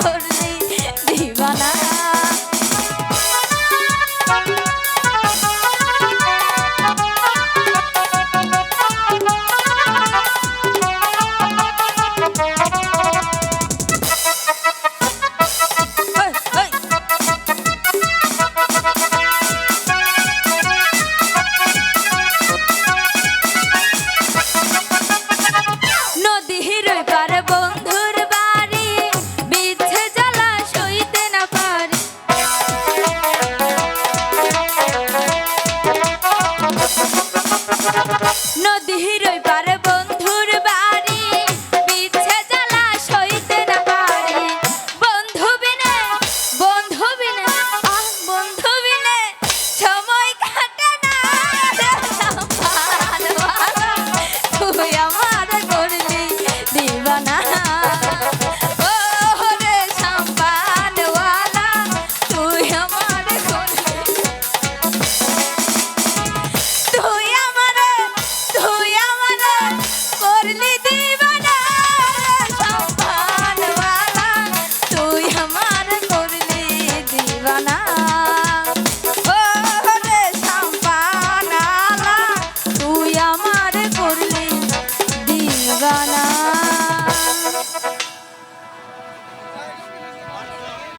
Sorry. তোমার করলে দিন